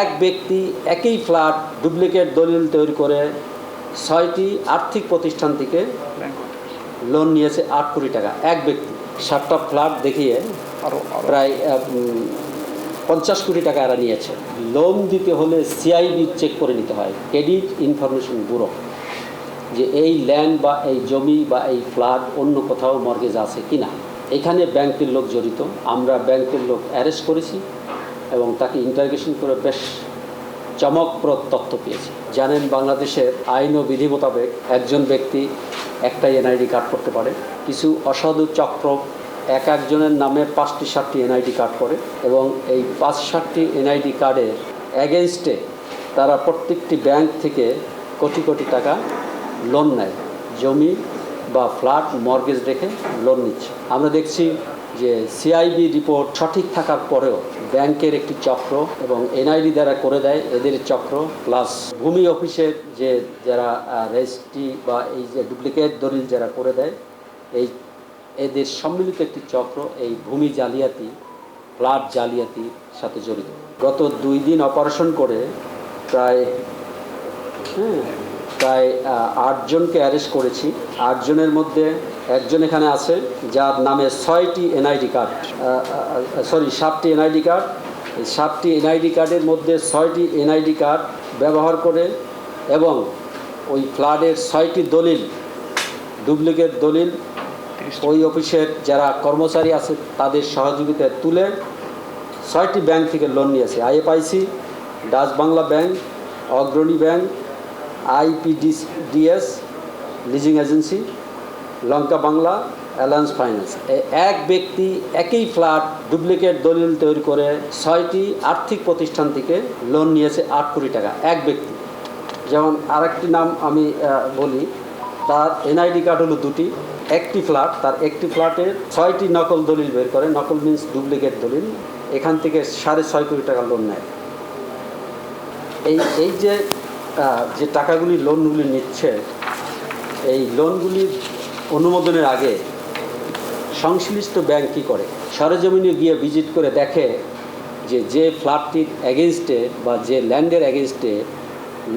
এক ব্যক্তি একই ফ্ল্যাট ডুপ্লিকেট দলিল তৈরি করে ছয়টি আর্থিক প্রতিষ্ঠান থেকে লোন নিয়েছে আট কোটি টাকা। এক ব্যক্তি সাতটা ফ্ল্যাট দেখিয়ে প্রায় পঞ্চাশ কোটি টাকা এরা নিয়েছে। লোন দিতে হলে সিআইবি চেক করে নিতে হয়। ক্রেডিট ইনফরমেশন ব্যুরো যে এই ল্যান্ড বা এই জমি বা এই ফ্ল্যাট অন্য কোথাও মর্গেজ আছে কি না এখানে ব্যাংকের লোক জড়িত। আমরা ব্যাংকের লোক অ্যারেস্ট করেছি। এবং তাকে ইন্টারগেশন করে বেশ চমকপ্রদ তথ্য পেয়েছি। জানেন বাংলাদেশের আইন ও বিধি মোতাবেক একজন ব্যক্তি একটাই এনআইডি কার্ড করতে পারে। কিছু অসাধু চক্র এক একজনের নামে পাঁচটি, সাতটি এনআইডি কার্ড করে এবং এই পাঁচ, সাতটি এনআইডি কার্ডের অ্যাগেনস্টে তারা প্রত্যেকটি ব্যাংক থেকে কোটি কোটি টাকা লোন নেয়। জমি বা ফ্ল্যাট মর্গেজ রেখে লোন নিচ্ছে। আমরা দেখছি যে সিআইবি রিপোর্ট সঠিক থাকার পরেও ব্যাংকের একটি চক্র এবং এনআইডি দ্বারা করে দেয় এদের চক্র প্লাস ভূমি অফিসের যে যারা রেজিস্ট্রি বা এই যে ডুপ্লিকেট দলিল যারা করে দেয়, এই এদের সম্মিলিত একটি চক্র, এই ভূমি জালিয়াতি ফ্ল্যাট জালিয়াতির সাথে জড়িত। গত দুই দিন অপারেশন করে প্রায় হ্যাঁ প্রায় আটজনকে অ্যারেস্ট করেছি। আটজনের মধ্যে একজন এখানে আছে, যার নামে ছয়টি এনআইডি কার্ড সরি সাতটি এনআইডি কার্ড সাতটি এনআইডি কার্ডের মধ্যে ছয়টি এনআইডি কার্ড ব্যবহার করে এবং ওই ফ্লাডের ছয়টি দলিল ডুপ্লিকেট দলিল, ওই অফিসের যারা কর্মচারী আছে তাদের সহযোগিতায় তুলে ছয়টি ব্যাংক থেকে লোন নিয়েছে। IFIC Dutch Bangla Bank Agrani Bank IPDS leasing agency, Lanka Bangla, Alliance Finance. এক ব্যক্তি, একই ফ্ল্যাট, ডুপ্লিকেট দলিল তৈরি করে ছয়টি আর্থিক প্রতিষ্ঠান থেকে লোন নিয়েছে আট কোটি টাকা, এক ব্যক্তি। যেমন আরেকটি নাম আমি বলি, তার এনআইডি কার্ড হলো দুটি, একটি ফ্ল্যাট, তার একটি ফ্ল্যাটের ছয়টি নকল দলিল বের করে, নকল মিন্স ডুপ্লিকেট দলিল, এখান থেকে সাড়ে ছয় কোটি টাকা লোন নেয়। এই এই যে যে টাকাগুলি লোনগুলি নিচ্ছে, এই লোনগুলির অনুমোদনের আগে সংশ্লিষ্ট ব্যাংক কী করে? সরেজমিনে গিয়ে ভিজিট করে দেখে যে যে ফ্ল্যাটটির এগেনস্টে বা যে ল্যান্ডের এগেনস্টে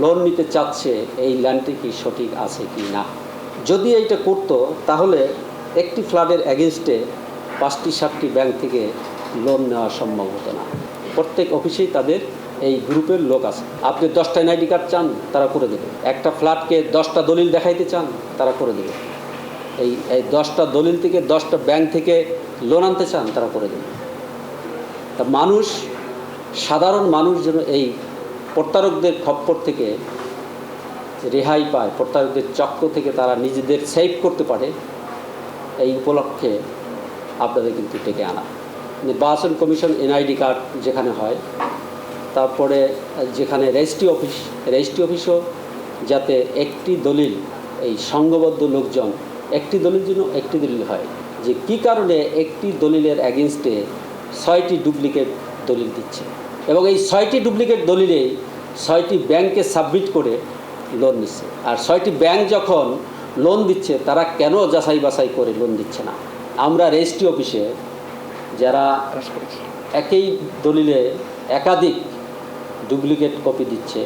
লোন নিতে চাচ্ছে, এই ল্যান্ডটি কি সঠিক আছে কি না? যদি এইটা করতো, তাহলে একটি ফ্ল্যাটের এগেনস্টে পাঁচটি, সাতটি ব্যাংক থেকে লোন নেওয়া সম্ভব হতো না। প্রত্যেক অফিসেই তাদের এই গ্রুপের লোক আছে। আপনি দশটা এনআইডি কার্ড চান, তারা করে দেবে। একটা ফ্ল্যাটকে দশটা দলিল দেখাইতে চান, তারা করে দেবে। এই এই দশটা দলিল থেকে দশটা ব্যাংক থেকে লোন আনতে চান, তারা করে দেবে। তা মানুষ, সাধারণ মানুষ যেন এই প্রতারকদের খপ্পর থেকে রেহাই পায়, প্রতারকদের চক্র থেকে তারা নিজেদের সেভ করতে পারে, এই উপলক্ষে আপনাদের কিন্তু ডেকে আনা। নির্বাচন কমিশন এনআইডি কার্ড যেখানে হয় তারপরে যেখানে রেজিস্ট্রি অফিস রেজিস্ট্রি অফিসও যাতে একটি দলিল এই সংঘবদ্ধ লোকজন একটি দলিল জন্য একটি দলিল হয় যে কি কারণে একটি দলিলের অ্যাগেনস্টে ছয়টি ডুপ্লিকেট দলিল দিচ্ছে। এবং এই ছয়টি ডুপ্লিকেট দলিলে ছয়টি ব্যাংকে সাবমিট করে লোন নিচ্ছে। আর ছয়টি ব্যাংক যখন লোন দিচ্ছে তারা কেন যাচাই বাছাই করে লোন দিচ্ছে না? আমরা রেজিস্ট্রি অফিসে যারা একই দলিলে একাধিক ডুপ্লিকেট কপি দিচ্ছে।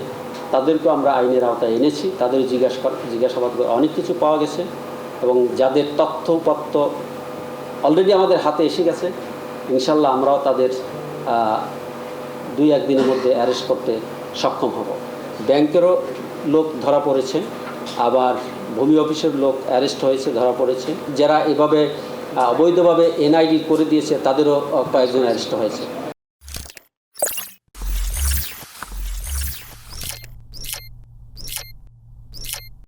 তাদেরকে আমরা আইনের আওতায় এনেছি। তাদের জিজ্ঞাসা জিজ্ঞাসাবাদ করে অনেক কিছু পাওয়া গেছে এবং যাদের তথ্য উপাত্ত অলরেডি আমাদের হাতে এসে গেছে, ইনশাল্লাহ আমরাও তাদের দুই একদিনের মধ্যে অ্যারেস্ট করতে সক্ষম হব। ব্যাংকেরও লোক ধরা পড়েছে, আবার ভূমি অফিসের লোক অ্যারেস্ট হয়েছে, ধরা পড়েছে। যারা এভাবে অবৈধভাবে এনআইডি করে দিয়েছে, তাদেরও কয়েকজন অ্যারেস্ট হয়েছে।